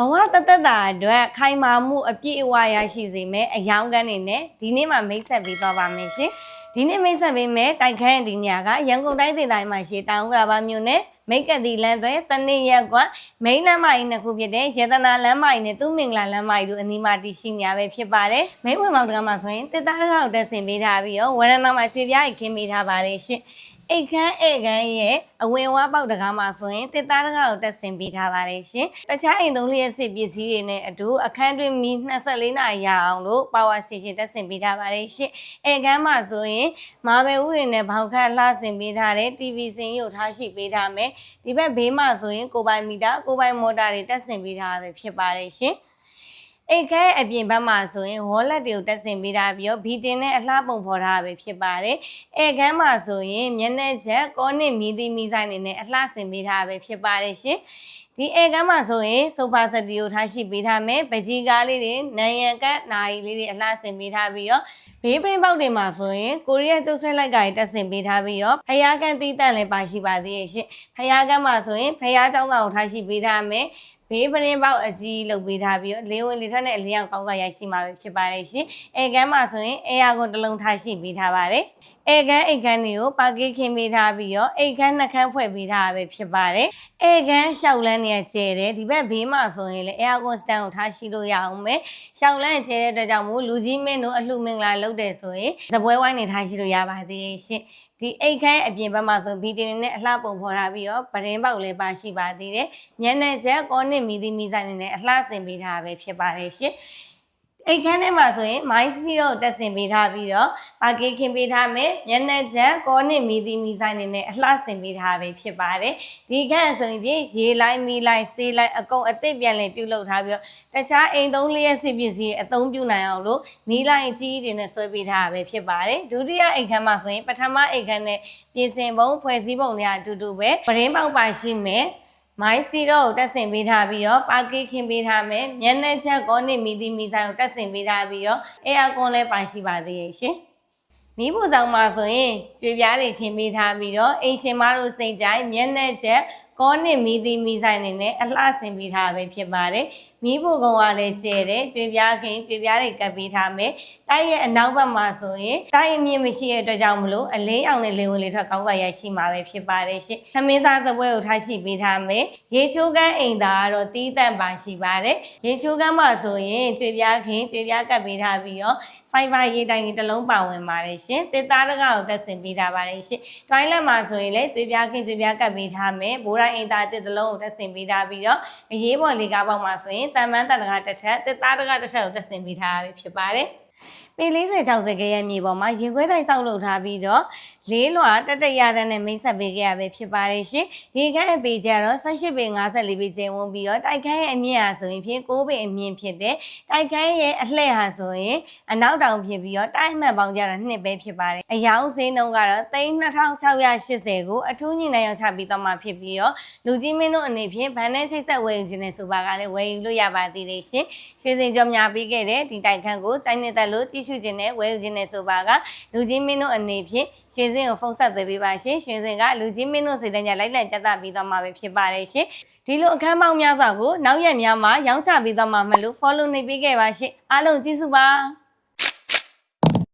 ဘဝတသက်တာအတွက်ခိုင်မာမှုအပြည့်အဝရရှိစေမယ်အယောင်ကန်းနေနဲ့ဒီနေ့မှမိတ်ဆက်ပေးသွားပါမယ်ရှင်ဒီနေ့မိတ်ဆက်ပေးမယ်တိုက်ခန်းဒီညကရန်ကုန်တိုင်းဒေသကြီးမှာရှိတောင်ဥက္ကလာပါမြို့နယ်မိတ်ကတိလန်းသွဲစနစ်ရက်ကွာမိန်းလမ်းမကြီးနှစ်ခုဖြစ်တဲ့ရေတနာလမ်းမကြီးနဲ့သူ့မင်္ဂလာလမ်းမကြီးတို့အနီးမှာတည်ရှိနေရပဲဖြစ်ပါတယ်မိတ်ဝင်မောင်တကမှာဆိုရင်တစ်သားတစ်ခေါက်တက်ဆင်ပေးထားပြီးတော့ဝရဏမှာချွေပြားခင်းပေးထားပါတယ်ရှင် အိတ်ခမ်းဧကန်ရဲ့အဝင်ဝါပေါက်တကားမှာဆိုရင်တစ်သားတကားကိုတက်ဆင်ပေးထားပါတယ်ရှင်။တခြားအိမ်သုံးလျက်စစ်ပစ္စည်းတွေနဲ့အတူအခန်းတွင်းမီ24နာရီရအောင်လို့ power station တက်ဆင်ပေးထားပါတယ်ရှင်။ဧကန်မှာဆိုရင်မာဘယ်ဥတွေနဲ့ဘောက်ခတ်လှဆင်ပေးထားတဲ့ TV စင်ရုပ်ထားရှိပေးထားမယ်။ဒီဘက်ဘေးမှာဆိုရင်ကိုပိုင်မီတာကိုပိုင်မော်တာတွေတက်ဆင်ပေးထားပဲဖြစ်ပါတယ်ရှင်။ အိတ်ခဲအပြင်ဘက်မှာဆိုရင်ဝေါ်လက်တွေကိုတက်ဆင်ပေးထားပြီးတော့ဘီတင်နဲ့အလှပုံဖော်ထားပဲဖြစ်ပါတယ်။အိတ်ခမ်းမှာဆိုရင်မျက်နှာချက်ကောနစ်မီဒီမီဆိုင်နေနဲ့အလှဆင်ပေးထားပဲဖြစ်ပါတယ်ရှင်။ဒီအိတ်ခမ်းမှာဆိုရင်ဆိုဖာစတီကိုထားရှိပေးထားမယ်။ပကြီးကားလေးတွေနံရံကတ်နိုင်လေးတွေအလှဆင်ပေးထားပြီးတော့ဘေးပရင်ပေါက်တွေမှာဆိုရင်ကိုရီးယားကျုပ်ဆွဲလိုက်ကကြီးတက်ဆင်ပေးထားပြီးတော့ဖယားကန်တီးတန့်လည်းပါရှိပါသေးရဲ့ရှင်။ဖယားကန်မှာဆိုရင်ဖယားเจ้าဆောင်ကိုထားရှိပေးထားမယ်။ ဘေးပရင်ပေါက်အကြီးလုပ်ပေးထားပြီးတော့လေဝင်လေထွက်နဲ့အလျောက်ကောင်းစားရရှိမှာပဲဖြစ်ပါတယ်ရှင်။အဲကန်းမှာဆိုရင်အဲယာကိုတစ်လုံးထားရှိပေးထားပါတယ်။ အဲကန်းအိတ်ကန်းတွေကိုပါကီခင်းပေးထားပြီးတော့အိတ်ကန်းနှကန်းဖွဲ့ပေးထားပဲဖြစ်ပါတယ်။အဲကန်းရှောက်လန်းနေကျဲတယ်ဒီဘက်ဘေးမှာဆိုရင်လည်းအဲယာကွန်စတန်ကိုထားရှိလို့ရအောင်မယ်။ရှောက်လန်းကျဲတဲ့အတွက်ကြောင့်မို့လူကြီးမင်းတို့အလှမင်္ဂလာလုပ်တယ်ဆိုရင်ဇပွဲဝိုင်းနေထားရှိလို့ရပါသေးရဲ့ရှင်။ဒီအိတ်ခိုင်းအပြင်ဘက်မှာဆိုဗီဒီယိုနဲ့အလှပုံဖော်ထားပြီးတော့ပရင်ပေါက်လည်းပါရှိပါသေးတယ်။မျက်နှာချက်ကောနစ်မီဒီမီဆိုင်နေနဲ့အလှဆင်ပေးထားပဲဖြစ်ပါတယ်ရှင်။ အိတ်ခမ်းထဲမှာဆိုရင်မိုင်းစီတော့တက်ဆင်ပေးထားပြီးတော့ပါကေးခင်းပေးထားမယ်မျက်နှာချက်ကောနစ်မီဒီမီဆိုင်နေနဲ့အလှဆင်ပေးထားပဲဖြစ်ပါတယ်။ဒီခန့်ဆိုရင်ဖြင့်ရေလိုက်မီလိုက်ဆေးလိုက်အကုန်အသစ်ပြန်လည်ပြုတ်လုပ်ထားပြီးတော့တခြားအိမ်သုံးလျက်စစ်ပစ္စည်းအသုံးပြုနိုင်အောင်လို့မီလိုက်အကြီးတွေနဲ့ဆွဲပေးထားတာပဲဖြစ်ပါတယ်။ဒုတိယအိတ်ခမ်းမှာဆိုရင်ပထမအိတ်ခမ်းနဲ့ပြင်ဆင်ပုံဖွဲ့စည်းပုံတွေအတူတူပဲပရင်းပေါက်ပါရှိမယ်။ မိုင်းစီတော့ကိုတက်ဆင်ပေးထားပြီးတော့ပါကီခင်းပေးထားမယ်။မျက်နှာချက်ကောနစ်မီဒီမီဆိုင်ကိုတက်ဆင်ပေးထားပြီးတော့အေယာကွန်လည်းပါရှိပါသေးရဲ့ရှင်။မီးပူဆောင်မှာဆိုရင်ကျွေပြားတွေခင်းပေးထားပြီးတော့အိမ်ရှင်မတို့စိတ်ကြိုက်မျက်နှာချက် ကောနစ်မီသီမီဆိုင်နေနဲ့အလှဆင်ပေးထားပဲဖြစ်ပါတယ်။မီးပူကောင်ကလည်းကျဲတယ်ကျွေပြားခင်းကျွေပြားတွေကပ်ပေးထားမယ်။တိုက်ရဲ့အနောက်ဘက်မှာဆိုရင်တိုက်အမြင့်မရှိတဲ့အတွက်ကြောင့်မလို့အလင်းအောင်နဲ့လေဝင်လေထွက်ကောင်းစားရရှိမှာပဲဖြစ်ပါတယ်ရှင်။သမင်းစားစပွဲကိုထားရှိပေးထားမယ်။ရေချိုးကန်းအိမ်သားကတော့တီးတန့်ပါရှိပါတယ်။ရေချိုးကန်းမှာဆိုရင်ကျွေပြားခင်းကျွေပြားကပ်ပေးထားပြီးတော့ fiber ရေးတိုင်းကြီးတစ်လုံးပါဝင်ပါတယ်ရှင်။တစ်သားတကောက်ကိုတက်ဆင်ပေးထားပါတယ်ရှင်။ twine လက်မှာဆိုရင်လည်းကျွေးပြားခင်းကျွေးပြားကပ်ပေးထားမယ်။ဘိုးတိုင်းအင်တာတစ်တစ်လုံးကိုတက်ဆင်ပေးထားပြီးတော့အရေးပေါ်လေကားပေါက်မှာဆိုရင်တန်ပန်းတန်တကားတစ်ထက်တစ်သားတကားတစ်ထက်ကိုတက်ဆင်ပေးထားရဖြစ်ပါတယ်။ ပေ40 60ခရဲ့မြေပေါ်မှာရင်ခွဲတိုင်းဆောက်လုပ်ထားပြီးတော့လေးလွှာတက်တက်ရတဲ့နဲ့မိတ်ဆက်ပေးခဲ့ရပဲဖြစ်ပါတယ်ရှင်။ရေခမ်းအပေကျတော့18ပေ54ပေကျင်းဝန်းပြီးတော့တိုက်ခန်းရဲ့အမြင့်ဟာဆိုရင်ဖြင့်6ပေအမြင့်ဖြစ်တဲ့တိုက်ခန်းရဲ့အလှည့်ဟာဆိုရင်အနောက်တောင်ဖြစ်ပြီးတော့တိုက်မှတ်ပေါင်းကြတာ2ပဲဖြစ်ပါတယ်။အယောင်စင်းနှုန်းကတော့3680ကိုအထူးညင်နိုင်အောင်ချပြီးတော့မှဖြစ်ပြီးတော့လူကြီးမင်းတို့အနေဖြင့်ဗန်နဲ့ချိတ်ဆက်ဝယ်ယူခြင်းနဲ့ဆိုပါကလည်းဝယ်ယူလို့ရပါသေးတယ်ရှင်။ရွှေစင်ကြောများပြီးခဲ့တဲ့ဒီတိုက်ခန်းကိုစိုင်းနေတဲ့လို့ကြည့်ရှုခြင်းနဲ့ဝယ်ယူခြင်းနဲ့ဆိုပါကလူကြီးမင်းတို့အနေဖြင့်ရွှေစင်ကိုဖုန်းဆက်သွယ်ပေးပါရှင်။ရွှေစင်ကလူကြီးမင်းတို့စိတ်တန်းကြလိုက်လံပြသပြီးတော့မှပဲဖြစ်ပါတယ်ရှင်။ဒီလိုအခန်းပေါင်းများစွာကိုနောက်ရက်များမှာရောင်းချပြီးတော့မှမလို့ follow နေပေးခဲ့ပါရှင်။အားလုံးကျေးဇူးပါ။